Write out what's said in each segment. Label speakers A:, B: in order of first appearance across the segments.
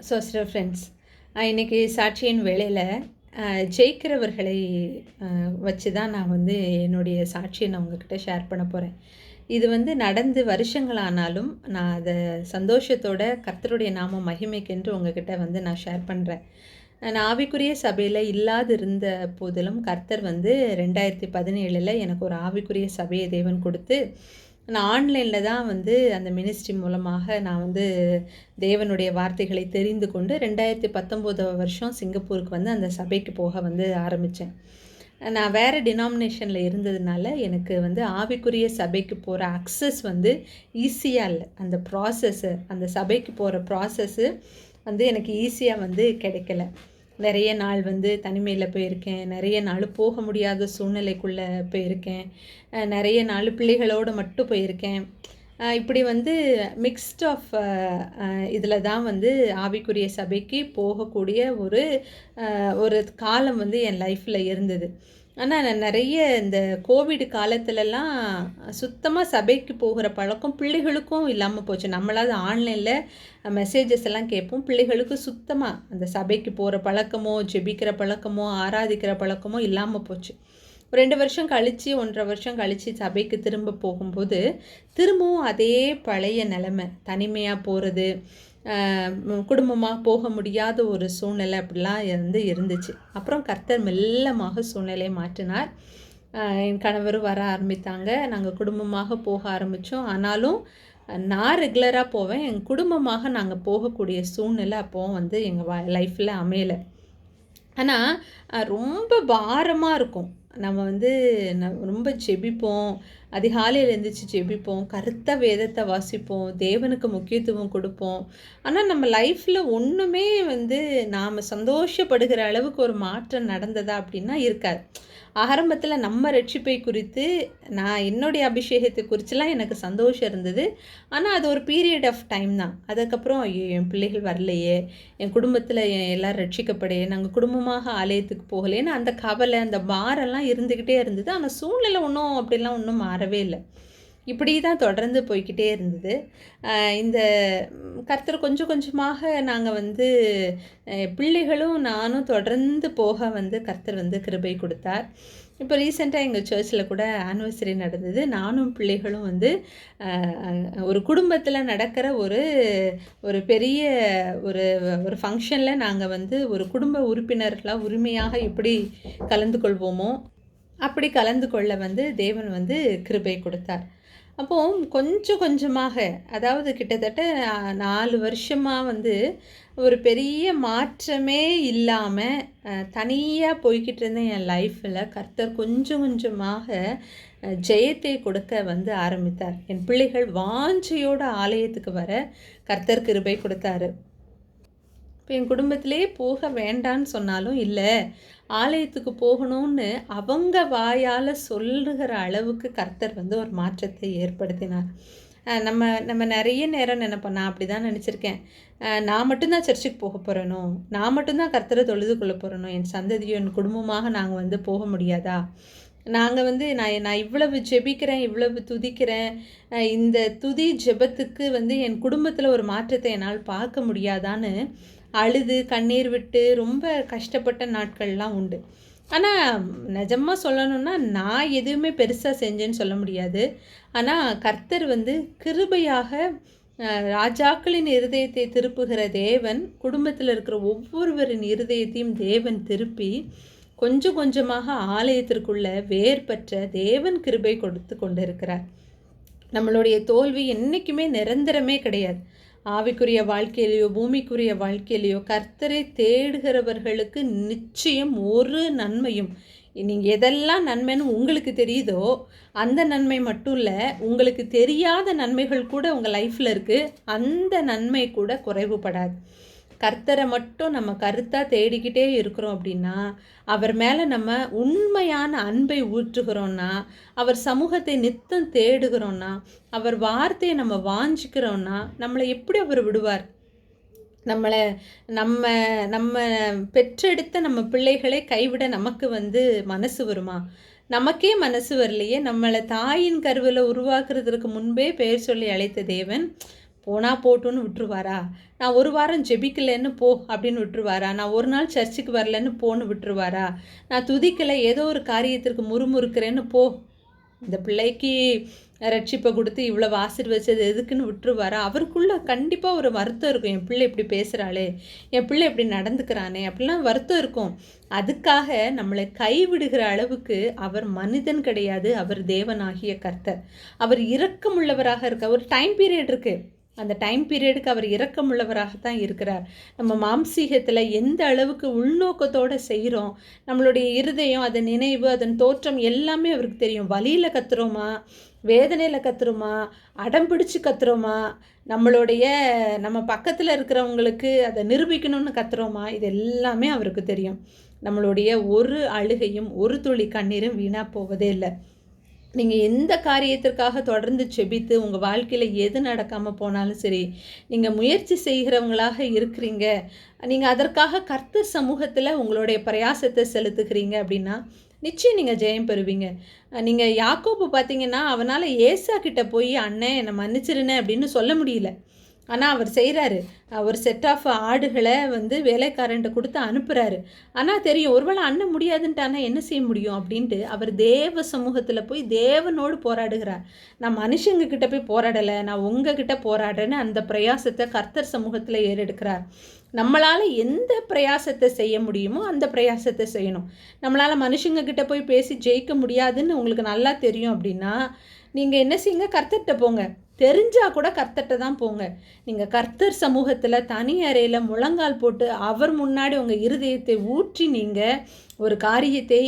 A: So சில friends இன்றைக்கி சாட்சியின் வேலையில் ஜெயிக்கிறவர்களை வச்சு தான் நான் வந்து என்னுடைய சாட்சியை நான் உங்ககிட்ட ஷேர் பண்ண போகிறேன் இது வந்து நடந்து வருஷங்கள் ஆனாலும் நான் அதை சந்தோஷத்தோட கர்த்தருடைய நாம மகிமைக்கென்று உங்ககிட்ட வந்து நான் ஷேர் பண்ணுறேன் நான் ஆவிக்குரிய சபையில் இல்லாது இருந்த போதிலும் கர்த்தர் வந்து ரெண்டாயிரத்தி பதினேழில் எனக்கு ஒரு ஆவிக்குரிய சபையை தேவன் கொடுத்து நான் ஆன்லைனில் தான் வந்து அந்த மினிஸ்ட்ரி மூலமாக நான் வந்து தேவனுடைய வார்த்தைகளை தெரிந்து கொண்டு ரெண்டாயிரத்தி பத்தொம்போது வருஷம் சிங்கப்பூருக்கு வந்து அந்த சபைக்கு போக வந்து ஆரம்பித்தேன் நான் வேறு டினாமினேஷனில் இருந்ததுனால எனக்கு வந்து ஆவிக்குரிய சபைக்கு போகிற அக்சஸ் வந்து ஈஸியாக இல்லை. அந்த ப்ராசஸ்ஸு அந்த சபைக்கு போகிற ப்ராசஸ்ஸு வந்து எனக்கு ஈஸியாக வந்து கிடைக்கல. நிறைய நாள் வந்து தனிமையில் போயிருக்கேன். நிறைய நாள் போக முடியாத சூழ்நிலைக்குள்ளே போயிருக்கேன். நிறைய நாள் பிள்ளைகளோடு மட்டும் போயிருக்கேன். இப்படி வந்து மிக்ஸ்ட் ஆஃப் இதில் தான் வந்து ஆவிக்குரிய சபைக்கு போகக்கூடிய ஒரு ஒரு காலம் வந்து என் லைஃப்பில் இருந்தது. ஆனால் நான் நிறைய இந்த கோவிட் காலத்துலலாம் சுத்தமாக சபைக்கு போகிற பழக்கம் பிள்ளைகளுக்கும் இல்லாமல் போச்சு. நம்மளாவது ஆன்லைனில் மெசேஜஸ் எல்லாம் கேட்போம். பிள்ளைகளுக்கு சுத்தமாக அந்த சபைக்கு போகிற பழக்கமோ ஜெபிக்கிற பழக்கமோ ஆராதிக்கிற பழக்கமோ இல்லாமல் போச்சு. ரெண்டு வருஷம் கழித்து ஒன்றரை வருஷம் கழித்து சபைக்கு திரும்ப போகும்போது திரும்பவும் அதே பழைய நிலமை. தனிமையாக போகிறது குடும்பமாக போக முடியாத ஒரு சூழ்நிலை அப்படிலாம் வந்து இருந்துச்சு. அப்புறம் கர்த்தர் மெல்லமாக சூழ்நிலையை மாற்றினார். என் கணவரும் வர ஆரம்பித்தாங்க. நாங்கள் குடும்பமாக போக ஆரம்பித்தோம் ஆனாலும் நான் ரெகுலராக போவேன். என் குடும்பமாக நாங்கள் போகக்கூடிய சூழ்நிலை அப்போது வந்து எங்கள் லைஃப்பில் அமையலை. ஆனால் ரொம்ப பாரமாக இருக்கும். நம்ம வந்து ரொம்ப ஜெபிப்போம். அதிகாலையில் எழுந்திரிச்சு ஜெபிப்போம். கருத்த வேதத்தை வாசிப்போம். தேவனுக்கு முக்கியத்துவம் கொடுப்போம். ஆனால் நம்ம லைஃப்பில் ஒன்றுமே வந்து நாம் சந்தோஷப்படுகிற அளவுக்கு ஒரு மாற்றம் நடந்ததா அப்படின்னா இருக்காது. ஆரம்பத்தில் நம்ம ரட்சிப்பை குறித்து நான் என்னுடைய அபிஷேகத்தை குறித்துலாம் எனக்கு சந்தோஷம் இருந்தது. ஆனால் அது ஒரு பீரியட் ஆஃப் டைம் தான். அதுக்கப்புறம் ஐயோ என் பிள்ளைகள் வரலையே என் குடும்பத்தில் எல்லோரும் ரட்சிக்கப்படையே நாங்கள் குடும்பமாக ஆலயத்துக்கு போகலேன்னு அந்த கவலை அந்த பாரெல்லாம் இருந்துக்கிட்டே இருந்தது. ஆனால் சூழ்நிலை ஒன்றும் அப்படிலாம் ஒன்றும் மாறவே இல்லை. இப்படி தான் தொடர்ந்து போய்கிட்டே இருந்தது. இந்த கர்த்தர் கொஞ்சம் கொஞ்சமாக நாங்கள் வந்து பிள்ளைகளும் நானும் தொடர்ந்து போக வந்து கர்த்தர் வந்து கிருபை கொடுத்தார். இப்போ ரீசெண்டாக எங்கள் சர்ச்சில் கூட ஆனிவர்சரி நடந்தது. நானும் பிள்ளைகளும் வந்து ஒரு குடும்பத்தில் நடக்கிற ஒரு ஒரு பெரிய ஒரு ஒரு ஃபங்க்ஷனில் நாங்கள் வந்து ஒரு குடும்ப உறுப்பினர்களாக உரிமையாக எப்படி கலந்து கொள்வோமோ அப்படி கலந்து கொள்ள வந்து தேவன் வந்து கிருபை கொடுத்தார். அப்போது கொஞ்சம் கொஞ்சமாக அதாவது கிட்டத்தட்ட நாலு வருஷமாக வந்து ஒரு பெரிய மாற்றமே இல்லாமல் தனியாக போய்கிட்டு இருந்தேன் என் லைஃப்பில் கர்த்தர் கொஞ்சம் கொஞ்சமாக ஜெயத்தை கொடுக்க வந்து ஆரம்பித்தார். என் பிள்ளைகள் வாஞ்சையோட ஆலயத்துக்கு வர கர்த்தர் கிருபை கொடுத்தாரு. இப்போ என் குடும்பத்திலே போக வேண்டான்னு சொன்னாலும் இல்லை. ஆலயத்துக்கு போகணும்னு அவங்க வாயால் சொல்லுகிற அளவுக்கு கர்த்தர் வந்து ஒரு மாற்றத்தை ஏற்படுத்தினார். நம்ம நம்ம நிறைய நேரம் நினைப்போம். நான் அப்படி தான் நினச்சிருக்கேன் நான் மட்டும்தான் சர்ச்சுக்கு போக போகிறேனோ நான் மட்டும்தான் கர்த்தரை தொழுது கொள்ள போகிறேனோ என் சந்ததியும் என் குடும்பமாக நாங்கள் வந்து போக முடியாதா? நாங்கள் வந்து நான் நான் இவ்வளவு ஜெபிக்கிறேன் இவ்வளவு துதிக்கிறேன். இந்த துதி ஜெபத்துக்கு வந்து என் குடும்பத்தில் ஒரு மாற்றத்தை என்னால் பார்க்க முடியாதான்னு அழுது கண்ணீர் விட்டு ரொம்ப கஷ்டப்பட்ட நாட்கள்லாம் உண்டு. ஆனால் நிஜமாக சொல்லணும்னா நான் எதுவுமே பெருசாக செஞ்சேன்னு சொல்ல முடியாது. ஆனால் கர்த்தர் வந்து கிருபையாக ராஜாக்களின் இருதயத்தை திருப்புகிற தேவன் குடும்பத்தில் இருக்கிற ஒவ்வொருவரின் இருதயத்தையும் தேவன் திருப்பி கொஞ்சம் கொஞ்சமாக ஆலயத்திற்குள்ள வேர்பற்ற தேவன் கிருபை கொடுத்து கொண்டு இருக்கிறார் நம்மளுடைய தோல்வி என்றைக்குமே நிரந்தரமே கிடையாது. ஆவிக்குரிய வாழ்க்கையிலையோ பூமிக்குரிய வாழ்க்கையிலையோ கர்த்தரை தேடுகிறவர்களுக்கு நிச்சயம் ஒரு நன்மையும். நீங்கள் எதெல்லாம் நன்மைன்னு உங்களுக்கு தெரியுதோ அந்த நன்மை மட்டும் இல்லை உங்களுக்கு தெரியாத நன்மைகள் கூட உங்கள் லைஃப்பில் இருக்குது அந்த நன்மை கூட குறைவுபடாது. கர்த்தரை மட்டும் நம்ம கருத்தாக தேடிக்கிட்டே இருக்கிறோம் அப்படின்னா அவர் மேலே நம்ம உண்மையான அன்பை ஊற்றுகிறோன்னா அவர் சமூகத்தை நித்தம் தேடுகிறோன்னா அவர் வார்த்தையை நம்ம வாஞ்சிக்கிறோன்னா நம்மளை எப்படி அவர் விடுவார்? நம்மளை நம்ம நம்ம பெற்றெடுத்த நம்ம பிள்ளைகளை கைவிட நமக்கு வந்து மனசு வருமா? நமக்கே மனசு வரலையே. நம்மளை தாயின் கருவில் உருவாக்குறதுக்கு முன்பே பெயர் சொல்லி அழைத்த தேவன் போனால் போட்டுன்னு விட்டுருவாரா? நான் ஒரு வாரம் ஜெபிக்கலைன்னு போ அப்படின்னு விட்டுருவாரா? நான் ஒரு நாள் சர்ச்சுக்கு வரலன்னு போன்னு விட்டுருவாரா? நான் துதிக்கலை ஏதோ ஒரு காரியத்திற்கு முறுமுறுக்கிறேன்னு போ. இந்த பிள்ளைக்கு ரட்சிப்பை கொடுத்து இவ்வளோ ஆசிர்வச்சது எதுக்குன்னு விட்டுருவாரா? அவருக்குள்ளே கண்டிப்பாக ஒரு வருத்தம் இருக்கும். என் பிள்ளை இப்படி பேசுகிறாளே என் பிள்ளை இப்படி நடந்துக்கிறானே அப்படிலாம் வருத்தம் இருக்கும். அதுக்காக நம்மளை கைவிடுகிற அளவுக்கு அவர் மனிதன் கிடையாது. அவர் தேவனாகிய கர்த்தர். அவர் இரக்கமுள்ளவராக இருக்க ஒரு டைம் பீரியட் இருக்குது அந்த டைம் பீரியடுக்கு அவர் இரக்கமுள்ளவராகத்தான் இருக்கிறார். நம்ம மாம்சீகத்தில் எந்த அளவுக்கு உள்நோக்கத்தோடு செய்கிறோம் நம்மளுடைய இருதயம் அதன் நினைவு அதன் தோற்றம் எல்லாமே அவருக்கு தெரியும். வழியில் கத்துறோமா? வேதனையில் கத்துறோமா? அடம் பிடிச்சி கத்துறோமா? நம்மளுடைய நம்ம பக்கத்தில் இருக்கிறவங்களுக்கு அதை நிரூபிக்கணும்னு கத்துறோமா? இது எல்லாமே அவருக்கு தெரியும். நம்மளுடைய ஒரு அழுகையும் ஒரு துளி கண்ணீரும் வீணாக போவதே இல்லை. நீங்கள் எந்த காரியத்திற்காக தொடர்ந்து செபித்து உங்கள் வாழ்க்கையில் எது நடக்காமல் போனாலும் சரி நீங்கள் முயற்சி செய்கிறவங்களாக இருக்கிறீங்க. நீங்கள் அதற்காக கர்த்தர் சமூகத்தில் உங்களுடைய பிரயாசத்தை செலுத்துகிறீங்க அப்படின்னா நிச்சயம் நீங்கள் ஜெயம் பெறுவீங்க. நீங்கள் யாக்கோப்பு பார்த்தீங்கன்னா அவனால் ஏசா கிட்ட போய் அண்ணன் என்னை மன்னிச்சிருனே அப்படின்னு சொல்ல முடியல. ஆனால் அவர் செய்கிறாரு ஒரு செட் ஆஃப் ஆடுகளை வந்து வேலைக்காரன்ட்ட கொடுத்து அனுப்புகிறாரு ஆனால் தெரியும் ஒருவேளை அண்ணன் முடியாதுன்ட்டானா என்ன செய்ய முடியும் அப்படின்ட்டு அவர் தேவ சமூகத்தில் போய் தேவனோடு போராடுகிறார். நான் மனுஷங்க கிட்ட போய் போராடலை நான் உங்ககிட்ட போராடுறேன்னு அந்த பிரயாசத்தை கர்த்தர் சமூகத்தில் ஏறெடுக்கிறார். நம்மளால் எந்த பிரயாசத்தை செய்ய முடியுமோ அந்த பிரயாசத்தை செய்யணும். நம்மளால் மனுஷங்க கிட்ட போய் பேசி ஜெயிக்க முடியாதுன்னு உங்களுக்கு நல்லா தெரியும் அப்படின்னா நீங்கள் என்ன செய்யுங்க? கர்த்தர்கிட்ட போங்க. தெரிஞ்சால் கூட கர்த்தர்கிட்ட தான் போங்க. நீங்கள் கர்த்தர் சமூகத்தில் தனி அறையில் முழங்கால் போட்டு அவர் முன்னாடி உங்கள் இருதயத்தை ஊற்றி நீங்கள் ஒரு காரியத்தை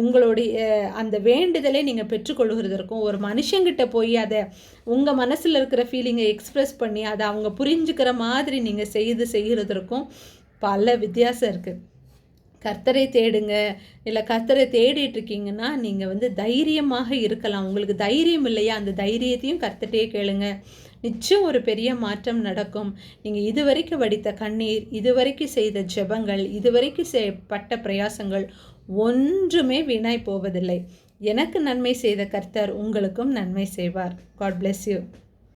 A: உங்களுடைய அந்த வேண்டுதலை நீங்கள் பெற்றுக்கொள்கிறதற்கும் ஒரு மனுஷங்கிட்ட போய் அதை உங்கள் மனசில் இருக்கிற ஃபீலிங்கை எக்ஸ்ப்ரெஸ் பண்ணி அதை அவங்க புரிஞ்சுக்கிற மாதிரி நீங்கள் செய்து செய்கிறதற்கும் பல வித்தியாசம் இருக்குது கர்த்தரை தேடுங்க. இல்லை கர்த்தரை தேடிட்டு இருக்கீங்கன்னா நீங்கள் வந்து தைரியமாக இருக்கலாம். உங்களுக்கு தைரியம் இல்லையா? அந்த தைரியத்தையும் கர்த்தட்டே கேளுங்க. நிச்சயம் ஒரு பெரிய மாற்றம் நடக்கும். நீங்கள் இதுவரைக்கும் வடித்த கண்ணீர் இதுவரைக்கும் செய்த ஜெபங்கள் இதுவரைக்கும் பட்ட பிரயாசங்கள் ஒன்றுமே வீணாய் போவதில்லை. எனக்கு நன்மை செய்த கர்த்தர் உங்களுக்கும் நன்மை செய்வார். God bless you